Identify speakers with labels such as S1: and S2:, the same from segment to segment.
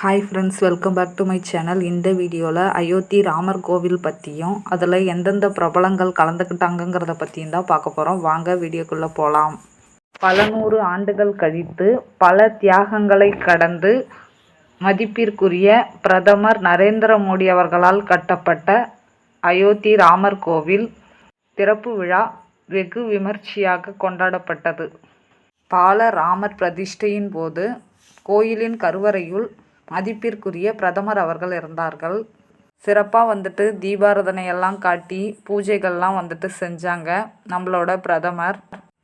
S1: Hi friends welcome back to my channel இந்த வீடியோவில் அயோத்தி ராமர் கோவில் பற்றியும் அதில் எந்தெந்த பிரபலங்கள் கலந்துக்கிட்டாங்கங்கிறத பற்றியும் தான் பார்க்க போகிறோம் வாங்க வீடியோக்குள்ளே போகலாம் பல நூறு ஆண்டுகள் கழித்து பல தியாகங்களை கடந்து மதிப்பிற்குரிய பிரதமர் நரேந்திர மோடி அவர்களால் கட்டப்பட்ட அயோத்தி ராமர் கோவில் திறப்பு விழா வெகு விமர்சையாக கொண்டாடப்பட்டது. பால ராமர் பிரதிஷ்டையின் போது கோயிலின் கருவறையுள் மதிப்பிற்குரிய பிரதமர் அவர்கள் இருந்தார்கள். சிறப்பாக வந்துட்டு தீபாரதனையெல்லாம் காட்டி பூஜைகள்லாம் வந்துட்டு செஞ்சாங்க நம்மளோட பிரதமர்.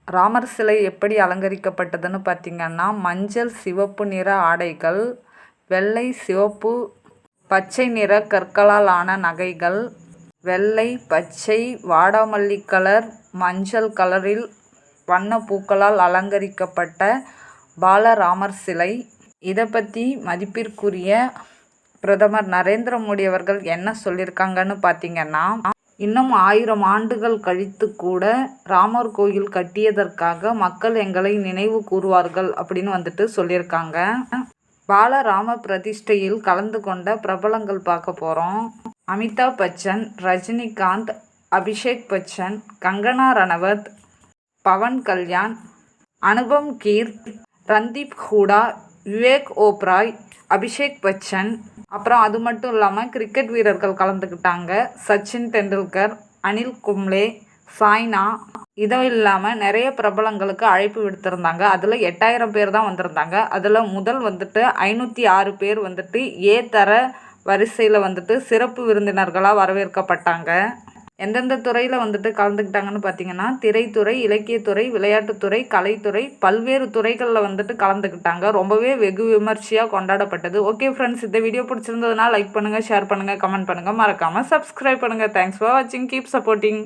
S1: ராமர் சிலை எப்படி அலங்கரிக்கப்பட்டதுன்னு பார்த்திங்கன்னா மஞ்சள் சிவப்பு நிற ஆடைகள் வெள்ளை சிவப்பு பச்சை நிற கற்களால் ஆன நகைகள் வெள்ளை பச்சை வாடாமல்லி கலர் மஞ்சள் கலரில் வண்ண பூக்களால் அலங்கரிக்கப்பட்ட பாலராமர் சிலை இதை பற்றி மதிப்பிற்குரிய பிரதமர் நரேந்திர மோடி அவர்கள் என்ன சொல்லியிருக்காங்கன்னு பார்த்தீங்கன்னா இன்னும் ஆயிரம் ஆண்டுகள் கழித்து கூட ராமர் கோயில் கட்டியதற்காக மக்கள் எங்களை நினைவு கூறுவார்கள் அப்படின்னு வந்துட்டு சொல்லியிருக்காங்க பாலராம பிரதிஷ்டையில் கலந்து கொண்ட பிரபலங்கள் பார்க்க போகிறோம் அமிதாப் பச்சன் ரஜினிகாந்த் அபிஷேக் பச்சன் கங்கனா ரணவத் பவன் கல்யாண் அனுபம் கீர் ரந்தீப் ஹூடா விவேக் ஓப்ராய் அபிஷேக் பச்சன் அப்புறம் அது மட்டும் இல்லாமல் கிரிக்கெட் வீரர்கள் கலந்துக்கிட்டாங்க. சச்சின் டெண்டுல்கர் அனில் கும்ளே சாய்னா. இதுவும் இல்லாமல் நிறைய பிரபலங்களுக்கு அழைப்பு விடுத்திருந்தாங்க. அதில் எட்டாயிரம் பேர் தான் வந்திருந்தாங்க. அதில் முதல் வந்துட்டு ஐநூற்றி ஆறு பேர் வந்துட்டு ஏ தர வரிசையில் வந்துட்டு சிறப்பு விருந்தினர்களாக வரவேற்கப்பட்டாங்க. எந்தெந்த துறையில் வந்துட்டு கலந்துக்கிட்டாங்கன்னு பார்த்தீங்கன்னா திரைத்துறை இலக்கியத்துறை விளையாட்டுத்துறை கலைத்துறை பல்வேறு துறைகளில் வந்துட்டு கலந்துக்கிட்டாங்க. ரொம்பவே வெகு விமர்சையாக கொண்டாடப்பட்டது. ஓகே ஃப்ரெண்ட்ஸ் இந்த வீடியோ பிடிச்சிருந்ததுனால் லைக் பண்ணுங்கள் ஷேர் பண்ணுங்கள் கமெண்ட் பண்ணுங்கள் மறக்காமல் சப்ஸ்கிரைப் பண்ணுங்கள் தேங்க்ஸ் ஃபார் வாட்சிங் கீப் சப்போர்ட்டிங்